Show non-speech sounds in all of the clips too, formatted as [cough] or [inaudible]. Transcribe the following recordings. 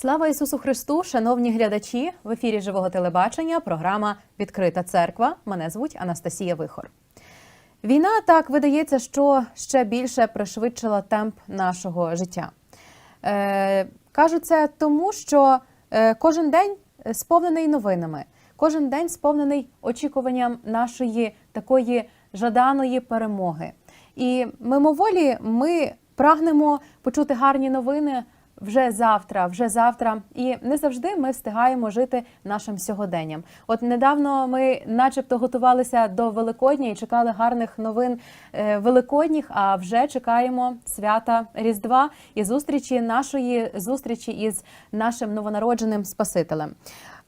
Слава Ісусу Христу, шановні глядачі! В ефірі живого телебачення програма Відкрита церква. Мене звуть Анастасія Вихор. Війна так видається, що ще більше пришвидшила темп нашого життя. Е, кажу це тому, що е, кожен день сповнений новинами, кожен день сповнений очікуванням нашої такої жаданої перемоги. І мимоволі ми прагнемо почути гарні новини вже завтра, вже завтра, і не завжди ми встигаємо жити нашим сьогоденням. От недавно ми, начебто, готувалися до Великодня і чекали гарних новин е, великодніх. А вже чекаємо свята Різдва і зустрічі нашої зустрічі із нашим новонародженим Спасителем.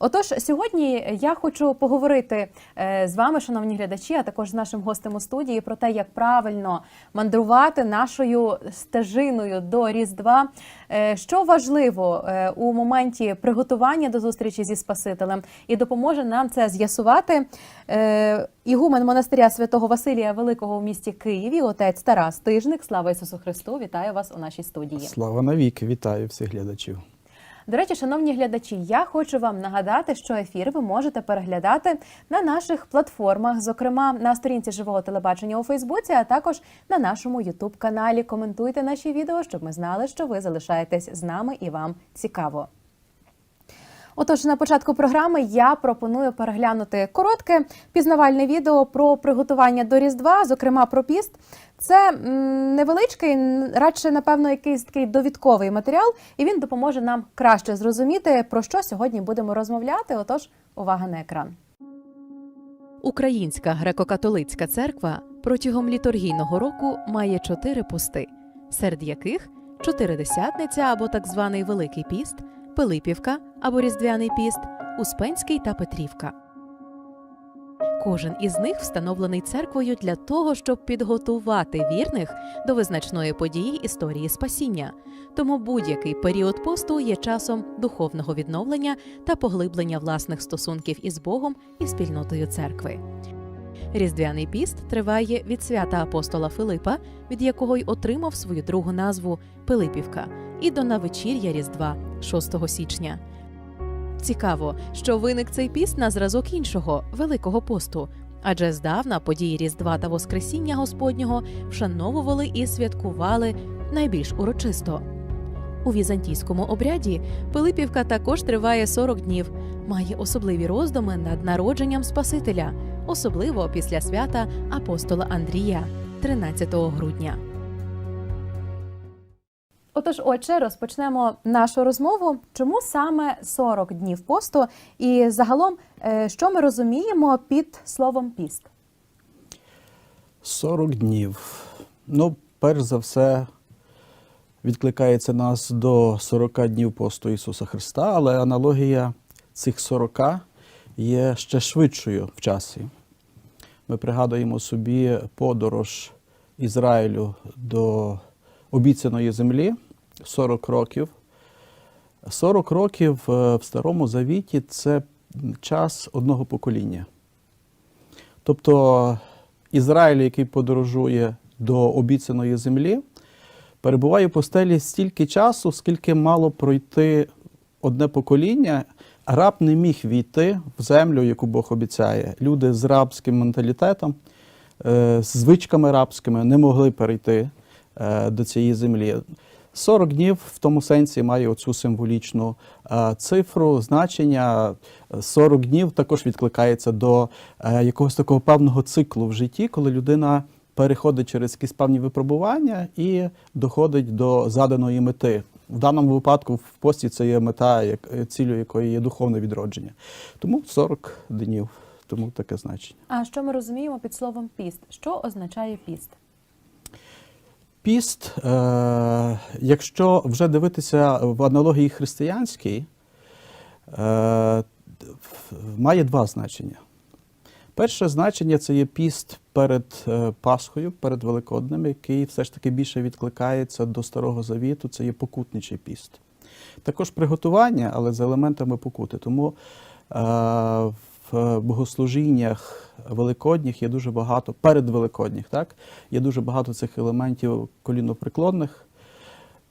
Отож, сьогодні я хочу поговорити е, з вами, шановні глядачі, а також з нашим гостем у студії про те, як правильно мандрувати нашою стежиною до Різдва. Е, Що важливо е, у моменті приготування до зустрічі зі Спасителем, і допоможе нам це з'ясувати. Ігумен монастиря святого Василія Великого в місті Києві, отець Тарас Тижник. Слава Ісусу Христу! Вітаю вас у нашій студії. Слава навіки, вітаю всіх глядачів. До речі, шановні глядачі, я хочу вам нагадати, що ефір ви можете переглядати на наших платформах, зокрема на сторінці живого телебачення у Фейсбуці, а також на нашому Ютуб каналі. Коментуйте наші відео, щоб ми знали, що ви залишаєтесь з нами і вам цікаво. Отож, на початку програми я пропоную переглянути коротке пізнавальне відео про приготування до Різдва, зокрема про піст. Це невеличкий, радше, напевно, якийсь такий довідковий матеріал, і він допоможе нам краще зрозуміти, про що сьогодні будемо розмовляти. Отож, увага на екран. Українська греко-католицька церква протягом літургійного року має чотири пости, серед яких чотиридесятниця або так званий Великий піст, Пилипівка або Різдвяний піст, Успенський та Петрівка. Кожен із них встановлений церквою для того, щоб підготувати вірних до визначної події історії спасіння. Тому будь-який період посту є часом духовного відновлення та поглиблення власних стосунків із Богом і спільнотою церкви. Різдвяний піст триває від свята апостола Филипа, від якого й отримав свою другу назву Пилипівка, і до навечір'я Різдва 6 січня. Цікаво, що виник цей піст на зразок іншого Великого посту, адже здавна події Різдва та Воскресіння Господнього вшановували і святкували найбільш урочисто. У візантійському обряді Пилипівка також триває 40 днів, має особливі роздуми над народженням Спасителя, особливо після свята апостола Андрія 13 грудня. Отож, отже, розпочнемо нашу розмову. Чому саме 40 днів посту? І загалом, е, що ми розуміємо під словом піст? 40 днів. Ну, перш за все, відкликається нас до 40 днів посту Ісуса Христа, але аналогія цих 40 є ще швидшою в часі. Ми пригадуємо собі подорож Ізраїлю до обіцяної землі 40 років. 40 років е, в Старому Завіті це час одного покоління. Тобто Ізраїль, який подорожує до обіцяної землі, перебуває в постелі стільки часу, скільки мало пройти одне покоління. Раб не міг війти в землю, яку Бог обіцяє. Люди з рабським менталітетом, е, з звичками рабськими не могли перейти е, до цієї землі. 40 днів в тому сенсі має оцю символічну е, цифру, значення. 40 днів також відкликається до якогось такого певного циклу в житті, коли людина переходить через якісь певні випробування і доходить до заданої мети. В даному випадку в пості це є мета, як цілю якої є духовне відродження. Тому 40 днів, тому таке значення. А що ми розуміємо під словом піст? Що означає піст? Піст, е, якщо вже дивитися в аналогії християнській, е, має два значення. Перше значення це є піст перед е, Пасхою, перед Великоднем, який все ж таки більше відкликається до Старого Завіту, це є покутничий піст. Також приготування, але з елементами покути. Тому е, в богослужіннях великодніх є дуже багато, перед Великодніх, так, є дуже багато цих елементів коліноприклонних.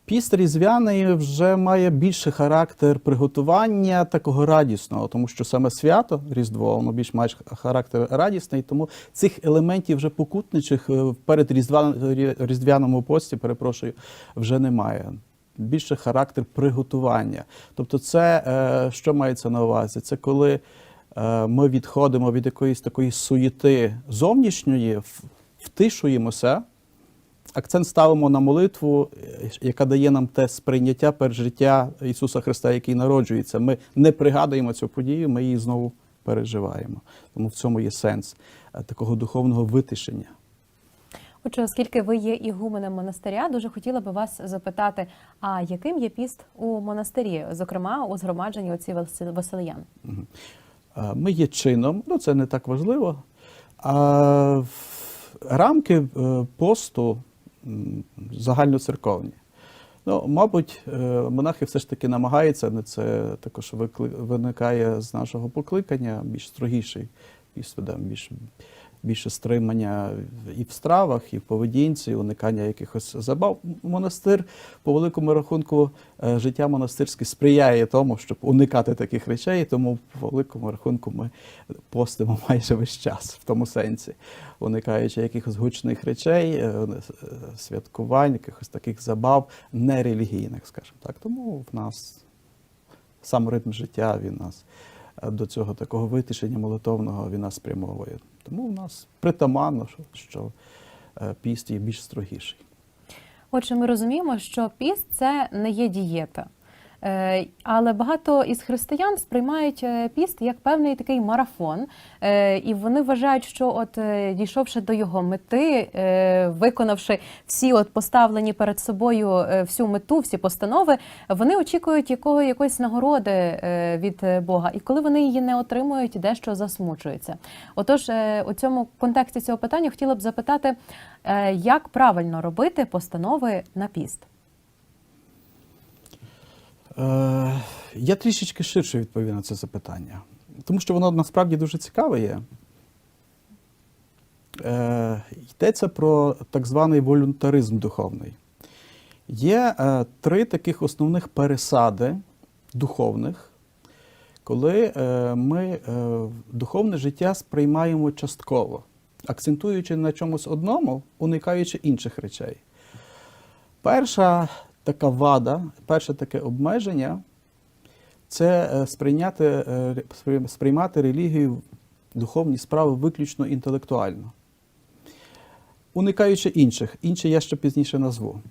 Піст різдвяний вже має більший характер приготування такого радісного, тому що саме свято Різдво, воно більш має характер радісний, тому цих елементів вже покутничих е, перед різдвяному пості, перепрошую, вже немає. Більше характер приготування. Тобто, це е, що мається на увазі? Це коли е, ми відходимо від якоїсь такої суєти зовнішньої, втишуємося, акцент ставимо на молитву, яка дає нам те сприйняття пережиття Ісуса Христа, який народжується. Ми не пригадуємо цю подію, ми її знову переживаємо. Тому в цьому є сенс е, такого духовного витишення. Отже, оскільки ви є ігуменем монастиря, дуже хотіла би вас запитати, а яким є піст у монастирі, зокрема у згромадженні оці Васил- Василиян? Е, Ми є чином, ну це не так важливо. А рамки е, посту загальноцерковні. Ну, мабуть, е, монахи все ж таки намагаються, не це також виникає з нашого покликання, більш строгіший більш, більш, більше стримання і в стравах, і в поведінці, і уникання якихось забав. Монастир, по великому рахунку, е, життя монастирське сприяє тому, щоб уникати таких речей, тому по великому рахунку ми постимо [laughs] майже весь час в тому сенсі, уникаючи якихось гучних речей, е, святкувань, якихось таких забав нерелігійних, скажімо так. Тому в нас сам ритм життя він нас до цього такого витишення молитовного війна спрямовує. Тому в нас притаманно, що, е, піст є більш строгіший. Отже, ми розуміємо, що піст це не є дієта. Е, Але багато із християн сприймають е, піст як певний такий марафон, Е, і вони вважають, що от дійшовши до його мети, виконавши всі от поставлені перед собою всю мету, всі постанови, вони очікують якого якоїсь нагороди від Бога. І коли вони її не отримують, дещо засмучуються. Отож, у цьому контексті цього питання хотіла б запитати, як правильно робити постанови на піст. Е, я трішечки ширше відповім на це запитання, тому що воно насправді дуже цікаве є. Е, йдеться про так званий волюнтаризм духовний. Є е, три таких основних пересади духовних, коли ми духовне життя сприймаємо частково, акцентуючи на чомусь одному, уникаючи інших речей. Перша така вада, перше таке обмеження це е, сприйняти, е, сприймати релігію, духовні справи виключно інтелектуально, уникаючи інших. Інші я ще пізніше назву.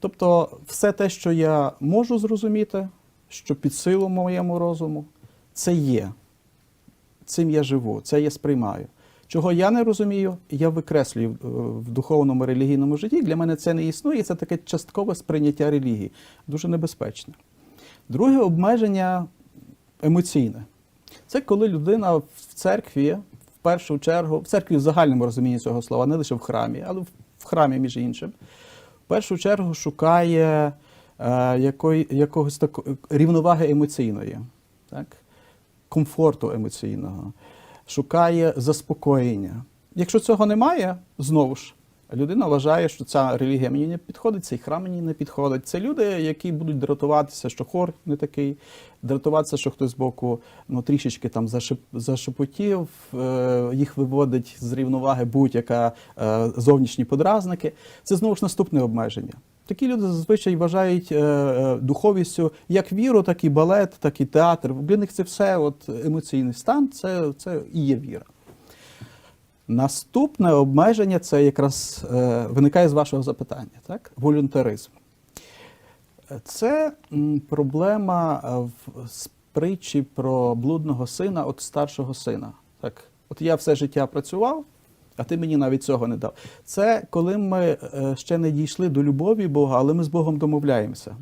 Тобто, все те, що я можу зрозуміти, що під силу моєму розуму, це є. Цим я живу, це я сприймаю. Чого я не розумію, я викреслюю е, в духовному релігійному житті. Для мене це не існує, це таке часткове сприйняття релігії. Дуже небезпечне. Друге обмеження емоційне. Це коли людина в церкві, в першу чергу, в церкві в загальному розумінні цього слова, не лише в храмі, але в- храмі, між іншим, в першу чергу шукає е, якої, якогось такої рівноваги емоційної, так? комфорту емоційного, шукає заспокоєння. Якщо цього немає, знову ж, людина вважає, що ця релігія мені не підходить, цей храм мені не підходить. Це люди, які будуть дратуватися, що хор не такий, дратуватися, що хтось з боку ну, трішечки там зашепотів, е, їх виводить з рівноваги будь-яка е, зовнішні подразники. Це знову ж наступне обмеження. Такі люди зазвичай вважають е, е, духовістю як віру, так і балет, так і театр. Для них це все от, емоційний стан, це, це і є віра. Наступне обмеження це якраз е, виникає з вашого запитання, так? Волюнтаризм. Це проблема в притчі про блудного сина від старшого сина. Так? От я все життя працював, а ти мені навіть цього не дав. Це коли ми е, ще не дійшли до любові Бога, але ми з Богом домовляємося.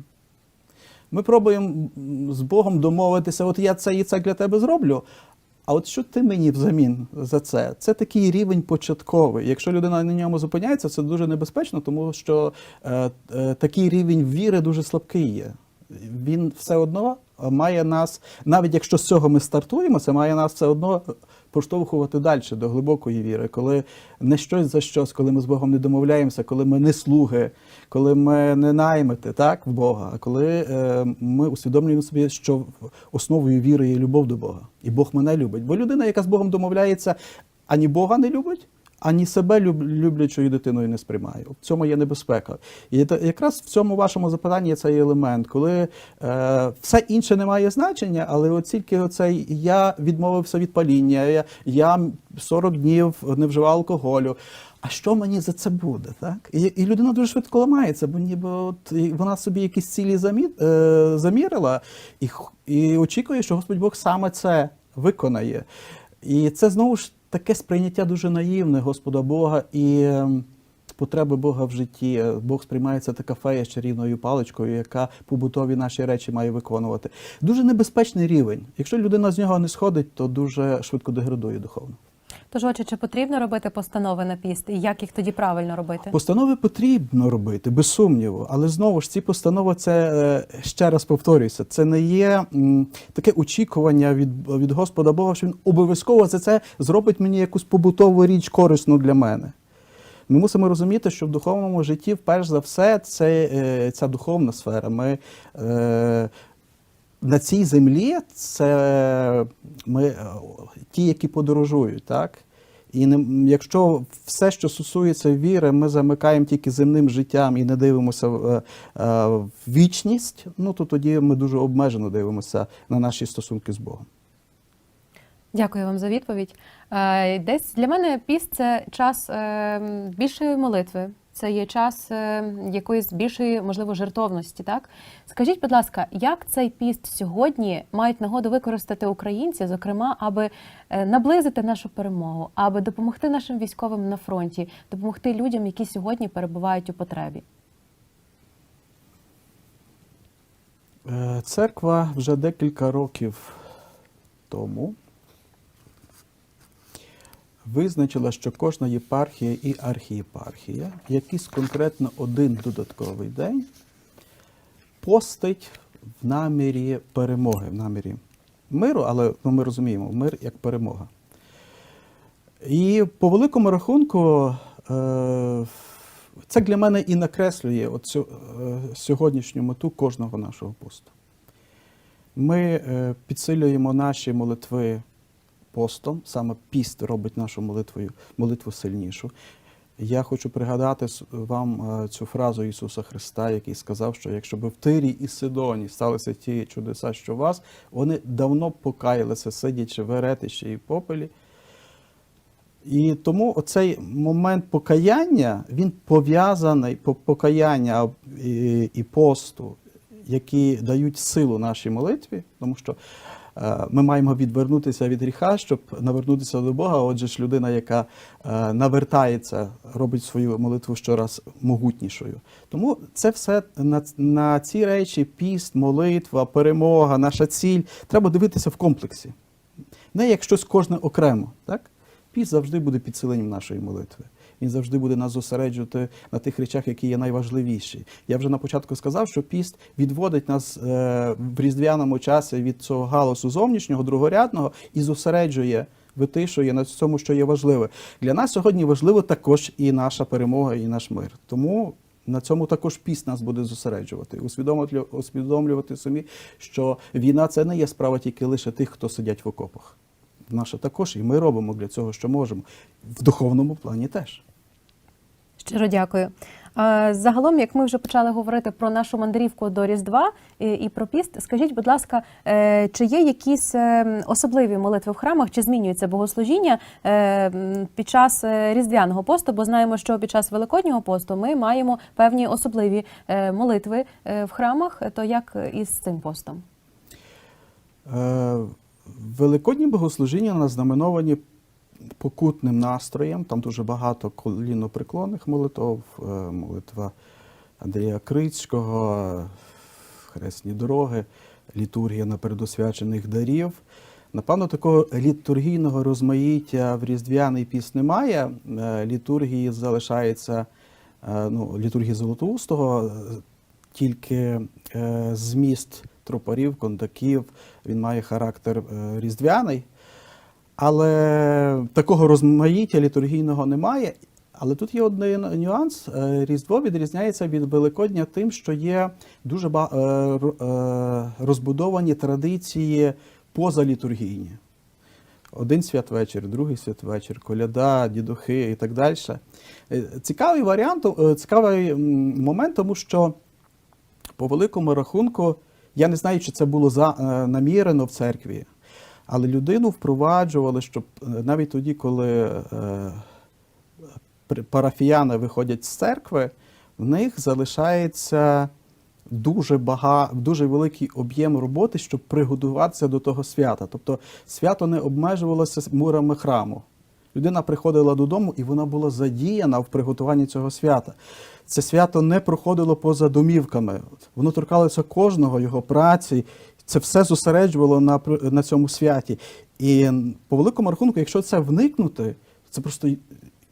Ми пробуємо з Богом домовитися, от я це і це для тебе зроблю. А от що ти мені взамін за це? Це такий рівень початковий. Якщо людина на ньому зупиняється, це дуже небезпечно, тому що е, е, такий рівень віри дуже слабкий є. Він все одно має нас, навіть якщо з цього ми стартуємо, це має нас все одно поштовхувати далі до глибокої віри, коли не щось за щось, коли ми з Богом не домовляємося, коли ми не слуги, коли ми не наймити так, в Бога, а коли е, ми усвідомлюємо собі, що основою віри є любов до Бога. І Бог мене любить. Бо людина, яка з Богом домовляється, ані Бога не любить, ані себе люб, люблячою дитиною не сприймає. В цьому є небезпека. І якраз в цьому вашому запитанні є цей елемент, коли е, все інше не має значення, але от тільки оцей я відмовився від паління, я, я 40 днів не вживав алкоголю. А що мені за це буде? Так? І, і людина дуже швидко ламається, бо ніби от вона собі якісь цілі замі, е, замірила і, і очікує, що Господь Бог саме це виконає. І це знову ж таке сприйняття дуже наївне Господа Бога і ем, потреби Бога в житті. Бог сприймається така фея з чарівною паличкою, яка побутові наші речі має виконувати. Дуже небезпечний рівень. Якщо людина з нього не сходить, то дуже швидко деградує духовно. Тож, отже, чи потрібно робити постанови на піст, і як їх тоді правильно робити? Постанови потрібно робити, без сумніву. Але знову ж ці постанови, це е, ще раз повторююся, це не є таке очікування від, від Господа Бога, що він обов'язково за це зробить мені якусь побутову річ корисну для мене. Ми мусимо розуміти, що в духовному житті, перш за все, це е, ця духовна сфера. Ми е, на цій землі це ми е, ті, які подорожують, так? І не, якщо все, що стосується віри, ми замикаємо тільки земним життям і не дивимося в, е, е, вічність, ну то тоді ми дуже обмежено дивимося на наші стосунки з Богом. Дякую вам за відповідь. Десь для мене піст це час е, більшої молитви. Це є час е, якоїсь більшої, можливо, жертовності. Так скажіть, будь ласка, як цей піст сьогодні мають нагоду використати українці, зокрема, аби е, наблизити нашу перемогу, аби допомогти нашим військовим на фронті, допомогти людям, які сьогодні перебувають у потребі? Е, Церква вже декілька років тому визначила, що кожна єпархія і архієпархія якийсь конкретно один додатковий день постить в намірі перемоги, в намірі миру, але ну, ми розуміємо, мир як перемога. І по великому рахунку, е, це для мене і накреслює оцю, е, сьогоднішню мету кожного нашого посту. Ми е, підсилюємо наші молитви постом, саме піст робить нашу молитвою, молитву сильнішу. Я хочу пригадати вам е, цю фразу Ісуса Христа, який сказав, що якщо б в Тирі і Сидоні сталися ті чудеса, що вас, вони давно покаялися, сидячи в еретищі і попелі. І тому оцей момент покаяння, він пов'язаний по- покаяння і, посту, які дають силу нашій молитві, тому що ми маємо відвернутися від гріха, щоб навернутися до Бога. Отже ж, людина, яка е, навертається, робить свою молитву щораз могутнішою. Тому це все на, на ці речі: піст, молитва, перемога, наша ціль. Треба дивитися в комплексі. Не як щось кожне окремо. Так? Піст завжди буде підсиленням нашої молитви. Він завжди буде нас зосереджувати на тих речах, які є найважливіші. Я вже на початку сказав, що піст відводить нас е, в різдвяному часі від цього галасу зовнішнього, другорядного і зосереджує, витишує на цьому, що є важливе. Для нас сьогодні важливо також і наша перемога, і наш мир. Тому на цьому також піст нас буде зосереджувати, усвідомлювати, усвідомлювати самі, що війна це не є справа тільки лише тих, хто сидять в окопах. Наша також, і ми робимо для цього, що можемо. В духовному плані теж. Щиро дякую. Е, Загалом, як ми вже почали говорити про нашу мандрівку до Різдва і, про піст, скажіть, будь ласка, е, чи є якісь е, особливі молитви в храмах, чи змінюється богослужіння під час різдвяного посту? Бо знаємо, що під час великоднього посту ми маємо певні особливі молитви в храмах. То як із цим постом? Великодні богослужіння нас знаменовані покутним настроєм. Там дуже багато колінопреклонних молитв, е, молитва Андрія Крицького, хресні дороги, літургія напередосвячених дарів. Напевно, такого літургійного розмаїття в Різдвяний піс немає. Е, Літургії залишається е, ну, літургії Золотоустого, тільки зміст тропарів, кондаків, він має характер різдвяний. Але такого розмаїття літургійного немає. Але тут є один нюанс. Е, Різдво відрізняється від Великодня тим, що є дуже е, е, розбудовані традиції позалітургійні. Один святвечір, другий святвечір, коляда, дідухи і так далі. Цікавий варіант, цікавий момент, тому що по великому рахунку, я не знаю, чи це було намірено в церкві, але людину впроваджували, щоб е, навіть тоді, коли е, парафіяни виходять з церкви, в них залишається дуже бага, дуже великий об'єм роботи, щоб приготуватися до того свята. Тобто свято не обмежувалося мурами храму. Людина приходила додому і вона була задіяна в приготуванні цього свята. Це свято не проходило поза домівками. Воно торкалося кожного його праці. Це все зосереджувало на, на цьому святі. І по великому рахунку, якщо це вникнути, це просто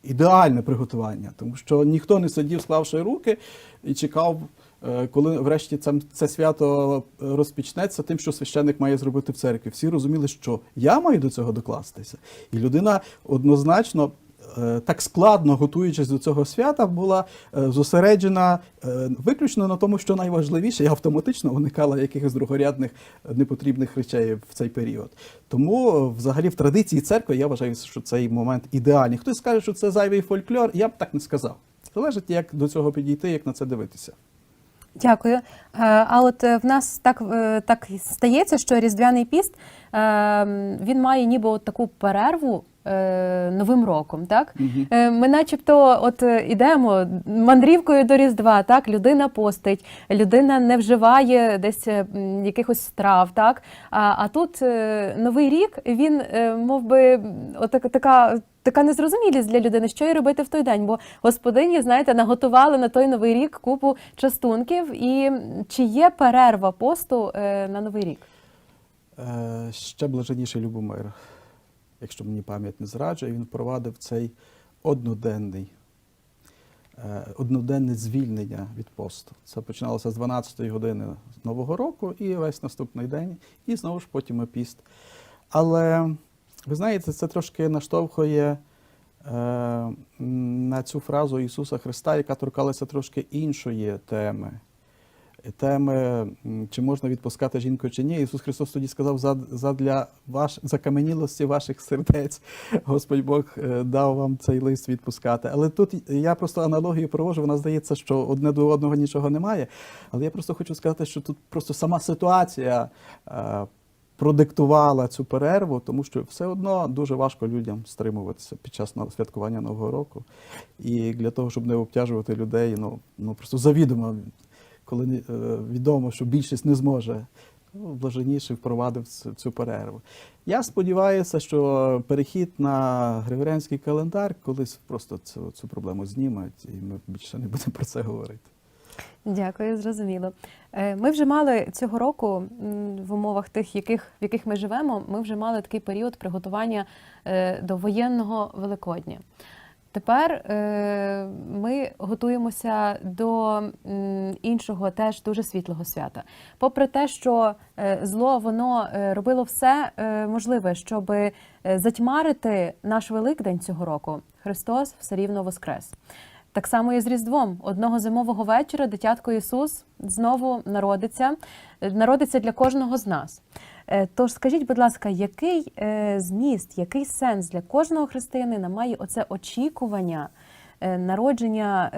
ідеальне приготування, тому що ніхто не сидів, склавши руки, і чекав, е, коли врешті це, це свято розпочнеться тим, що священник має зробити в церкві. Всі розуміли, що я маю до цього докластися. І людина однозначно. Е, Так складно готуючись до цього свята, була е, зосереджена е, виключно на тому, що найважливіше, і автоматично уникала якихось другорядних непотрібних речей в цей період. Тому, взагалі, в традиції церкви я вважаю, що цей момент ідеальний. Хтось скаже, що це зайвий фольклор, я б так не сказав. Залежить, як до цього підійти, як на це дивитися. Дякую. А от в нас так, так стається, що Різдвяний піст е, він має ніби от таку перерву. Е, Новим роком, так Е, ми, начебто, от е, ідемо мандрівкою до Різдва, так людина постить, людина не вживає десь якихось страв, так а, а тут новий рік він, мов би, м, така. Така незрозумілість для людини, що й робити в той день, бо господині, знаєте, наготували на той новий рік купу частунків. І чи є перерва посту на новий рік? Е, ще блаженніший Любомир, якщо мені пам'ять не зраджує, він впровадив цей одноденний, е, одноденне звільнення від посту. Це починалося з 12-ї години Нового року і весь наступний день, і знову ж потім і піст. Але ви знаєте, це трошки наштовхує е, на цю фразу Ісуса Христа, яка торкалася трошки іншої теми. Теми, чи можна відпускати жінку чи ні. Ісус Христос тоді сказав, задля ваш, закаменілості ваших сердець Господь Бог е, дав вам цей лист відпускати. Але тут я просто аналогію провожу, вона здається, що одне до одного нічого немає. Але я просто хочу сказати, що тут просто сама ситуація е, продиктувала цю перерву, тому що все одно дуже важко людям стримуватися під час святкування Нового року. І для того, щоб не обтяжувати людей, ну, ну просто завідомо, коли е, відомо, що більшість не зможе. Ну, впровадив цю, перерву. Я сподіваюся, що перехід на григоріанський календар колись просто цю, цю проблему знімуть, і ми більше не будемо про це говорити. Дякую, зрозуміло. Е, Ми вже мали цього року в умовах тих, яких, в яких ми живемо, ми вже мали такий період приготування е, до воєнного Великодня. Тепер е, ми готуємося до іншого, теж дуже світлого свята. Попри те, що е, зло воно е, робило все можливе, щоб затьмарити наш Великдень цього року, Христос все рівно воскрес. Так само і з Різдвом. Одного зимового вечора дитятко Ісус знову народиться, народиться для кожного з нас. Е, Тож скажіть, будь ласка, який е, зміст, який сенс для кожного християнина має оце очікування е, народження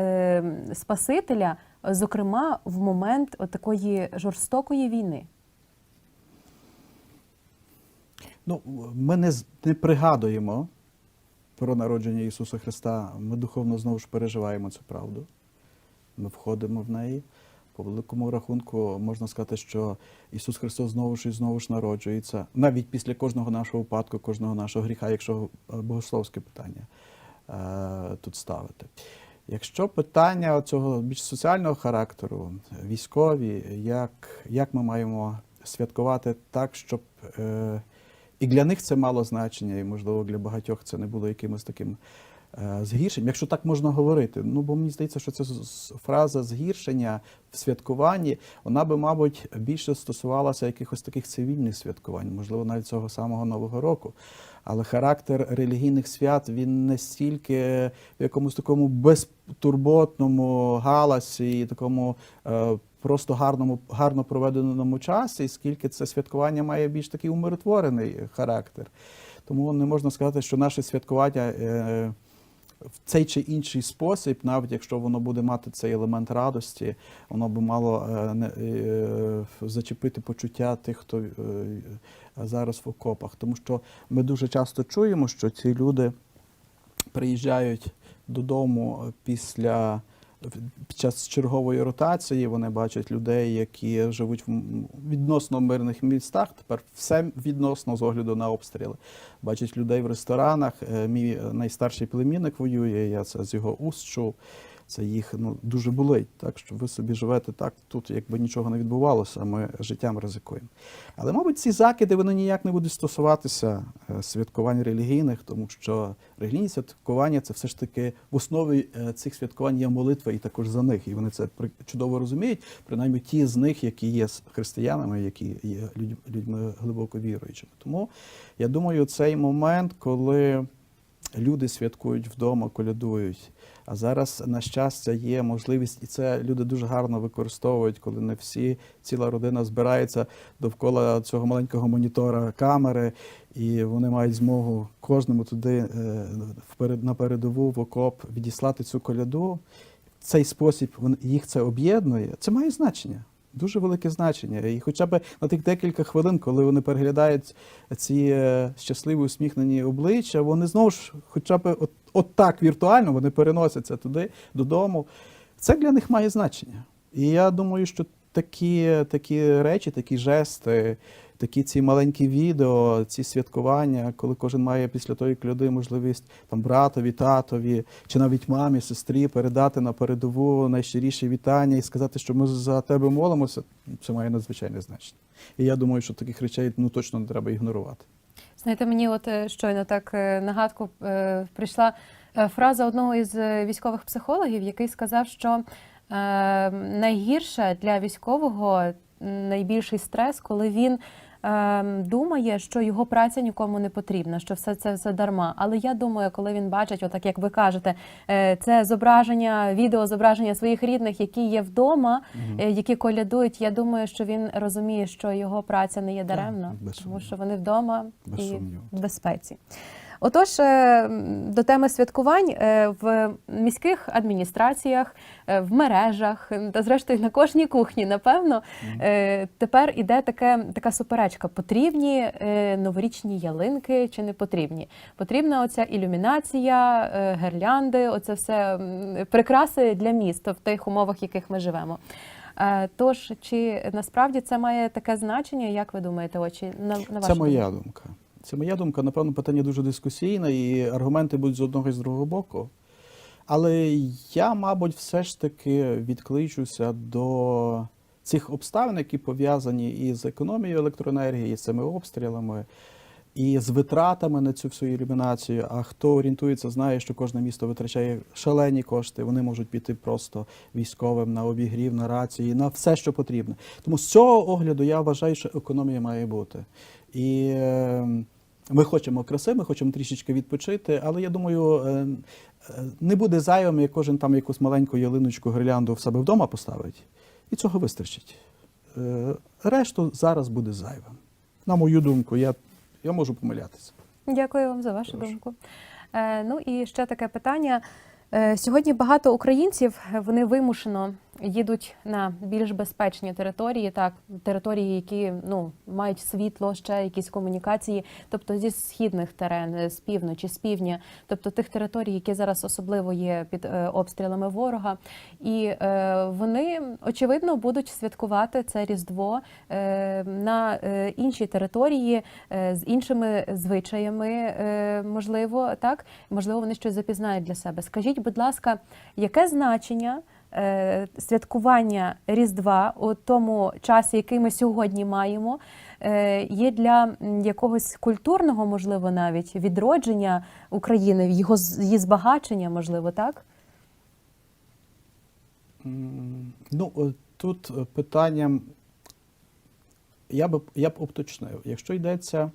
Спасителя, зокрема в момент такої жорстокої війни? Ну, ми не, не пригадуємо про народження Ісуса Христа. Ми духовно знову ж переживаємо цю правду. Ми входимо в неї. По великому рахунку можна сказати, що Ісус Христос знову ж і знову ж народжується, навіть після кожного нашого випадку, кожного нашого гріха, якщо богословське питання е, тут ставити. Якщо питання цього більш соціального характеру, військові, як, як ми маємо святкувати так, щоб е, і для них це мало значення, і можливо для багатьох це не було якимось таким е, згіршенням, якщо так можна говорити. Ну бо мені здається, що з- фраза згіршення в святкуванні, вона би, мабуть, більше стосувалася якихось таких цивільних святкувань, можливо, навіть цього самого Нового року. Але характер релігійних свят він не стільки в якомусь такому безтурботному галасі, такому е, просто гарному, гарно проведеному часі, скільки це святкування має більш такий умиротворений характер. Тому не можна сказати, що наше святкування е, в цей чи інший спосіб, навіть якщо воно буде мати цей елемент радості, воно би мало е, е, зачепити почуття тих, хто е, зараз в окопах. Тому що ми дуже часто чуємо, що ці люди приїжджають додому після під час чергової ротації. Вони бачать людей, які живуть в відносно мирних містах. Тепер все відносно з огляду на обстріли. Бачать людей в ресторанах. Е, Мій е, найстарший племінник воює. Я це з його уст чув. Це їх ну дуже болить. Так що ви собі живете так, тут якби нічого не відбувалося, ми життям ризикуємо. Але, мабуть, ці закиди вони ніяк не будуть стосуватися е, святкувань релігійних, тому що релігійні святкування це все ж таки в основі е, цих святкувань є молитва і також за них. І вони це чудово розуміють, принаймні ті з них, які є християнами, які є людь- людьми глибоко віруючими. Тому я думаю, цей момент, коли люди святкують вдома, колядують. А зараз, на щастя, є можливість, і це люди дуже гарно використовують, коли не всі, ціла родина збирається довкола цього маленького монітора камери, і вони мають змогу кожному туди е, на передову в окоп відіслати цю коляду. Цей спосіб їх це об'єднує. Це має значення. Дуже велике значення. І хоча б на тих декілька хвилин, коли вони переглядають ці е, щасливі усміхнені обличчя, вони знову ж, хоча б от, от так віртуально, вони переносяться туди, додому. Це для них має значення. І я думаю, що такі, такі речі, такі жести, такі ці маленькі відео, ці святкування, коли кожен має після тої коляди можливість там братові, татові чи навіть мамі, сестрі передати на передову найщиріші вітання і сказати, що ми за тебе молимося, це має надзвичайне значення. І я думаю, що таких речей ну точно не треба ігнорувати. Знаєте, мені от е, щойно так е, нагадку е, прийшла фраза одного із військових психологів, який сказав, що найгірше для військового найбільший стрес, коли він думає, що його праця нікому не потрібна, що все це все дарма. Але я думаю, коли він бачить, отак як ви кажете, е, це зображення, відео зображення своїх рідних, які є вдома, угу. які колядують. Я думаю, що він розуміє, що його праця не є даремна, тому що вони вдома Без і сумнів. в безпеці. Отож, е, до теми святкувань е, в міських адміністраціях, е, в мережах та зрештою на кожній кухні, напевно, тепер іде таке, така суперечка: потрібні новорічні ялинки чи не потрібні? Потрібна оця ілюмінація, гирлянди, оце все прикраси для міст в тих умовах, в яких ми живемо. Тож, чи насправді це має таке значення, як ви думаєте, очі на, на вашу Це моя думка. Це моя думка. Напевно, питання дуже дискусійне, і аргументи будуть з одного і з другого боку. Але я, мабуть, все ж таки відкличуся до цих обставин, які пов'язані і з економією електроенергії, з цими обстрілами, і з витратами на цю всю ілюмінацію. А хто орієнтується, знає, що кожне місто витрачає шалені кошти. Вони можуть піти просто військовим на обігрів, на рації, на все, що потрібно. Тому з цього огляду я вважаю, що економія має бути. І е, ми хочемо краси, ми хочемо трішечки відпочити, але я думаю, е, е, не буде зайвим, як кожен там якусь маленьку ялиночку гирлянду в себе вдома поставить. І цього вистачить. Е, Решту зараз буде зайвим. На мою думку, я, я можу помилятися. Дякую вам за вашу Прошу. думку. Е, ну і ще таке питання. Е, сьогодні багато українців е, вони вимушено їдуть на більш безпечні території, так території, які ну мають світло, ще якісь комунікації, тобто зі східних терен, е, з півночі, з півдня, тобто тих територій, які зараз особливо є під е, обстрілами ворога, і е, вони очевидно будуть святкувати це різдво е, на е, іншій території е, з іншими звичаями, е, можливо, так можливо, вони щось запізнають для себе. Скажіть, будь ласка, яке значення святкування Різдва у тому часі, який ми сьогодні маємо, е, є для якогось культурного, можливо, навіть відродження України, його її збагачення, можливо, так? Ну, е, тут е, питання, я б, я б уточнив, якщо йдеться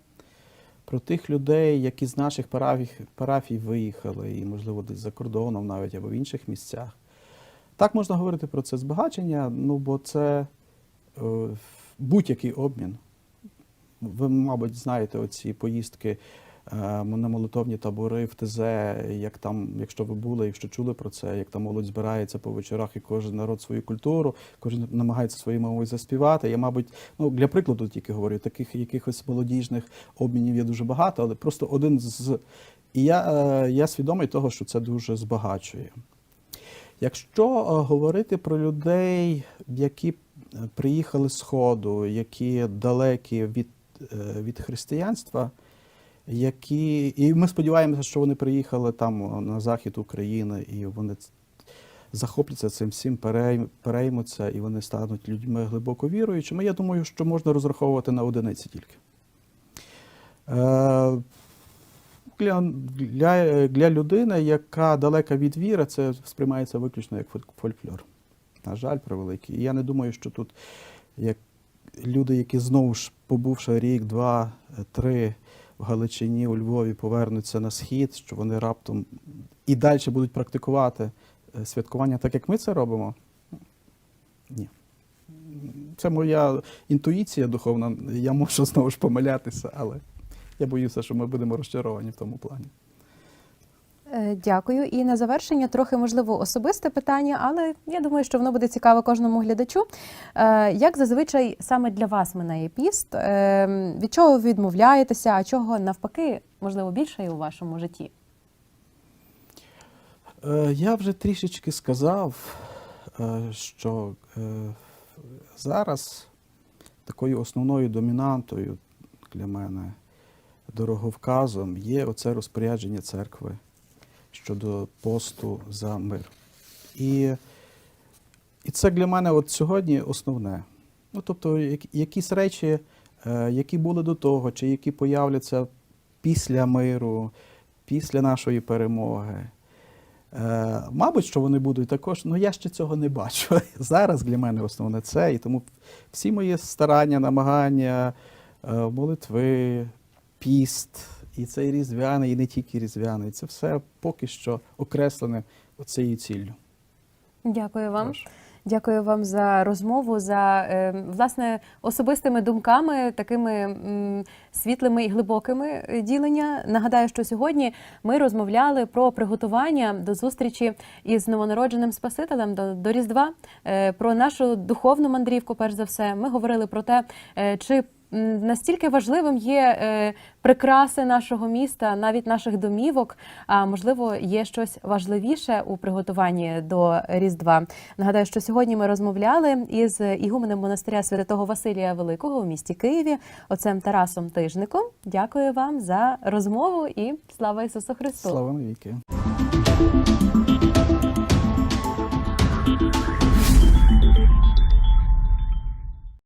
про тих людей, які з наших парафій, парафій виїхали, і, можливо, десь за кордоном навіть або в інших місцях, так можна говорити про це збагачення, ну бо це е, будь-який обмін. Ви, мабуть, знаєте оці поїздки е, на молитовні табори в ТЗ, як там, якщо ви були, якщо чули про це, як там молодь збирається по вечорах і кожен народ свою культуру, кожен намагається своєю мовою заспівати. Я, мабуть, ну для прикладу тільки говорю, таких якихось молодіжних обмінів є дуже багато, але просто один з. І я, е, я свідомий того, що це дуже збагачує. Якщо е, говорити про людей, які е, приїхали з Сходу, які далекі від, е, від християнства, які, і ми сподіваємося, що вони приїхали там на захід України, і вони захопляться цим всім, переймуться, і вони стануть людьми глибоко віруючими. Я думаю, що можна розраховувати на одиниці тільки. Для, для, для людини, яка далека від віри, це сприймається виключно як фольклор. На жаль, превеликий. І я не думаю, що тут як люди, які знову ж побувши рік, два, три в Галичині, у Львові, повернуться на схід, що вони раптом і далі будуть практикувати е, святкування так, як ми це робимо. Ні. Це моя інтуїція духовна. Я можу знову ж помилятися, але я боюся, що ми будемо розчаровані в тому плані. Е, Дякую. І на завершення трохи можливо особисте питання, але я думаю, що воно буде цікаво кожному глядачу. Е, Як зазвичай саме для вас минає піст? Е, Від чого ви відмовляєтеся, а чого навпаки, можливо, більше у вашому житті? Я вже трішечки сказав, що зараз такою основною домінантою для мене дороговказом є оце розпорядження церкви щодо посту за мир. І, і це для мене от сьогодні основне. Ну, тобто, якісь речі, е, які були до того, чи які появляться після миру, після нашої перемоги. Е, мабуть, що вони будуть також, але я ще цього не бачу. [laughs] Зараз для мене основне це. І тому всі мої старання, намагання, е, молитви, піст, і цей різдвяний, і не тільки різдвяний, це все поки що окреслене оцією ціллю. Дякую вам. Прошу. Дякую вам за розмову, за е, власне особистими думками, такими світлими і глибокими ділення. Нагадаю, що сьогодні ми розмовляли про приготування до зустрічі із новонародженим Спасителем до, до Різдва, е, про нашу духовну мандрівку. Перш за все, ми говорили про те, е, чи настільки важливим є е, прикраси нашого міста, навіть наших домівок. А можливо, є щось важливіше у приготуванні до Різдва. Нагадаю, що сьогодні ми розмовляли із ігуменем монастиря святого Василія Великого у місті Києві, отцем Тарасом Тижником. Дякую вам за розмову і слава Ісусу Христу! Слава навіки.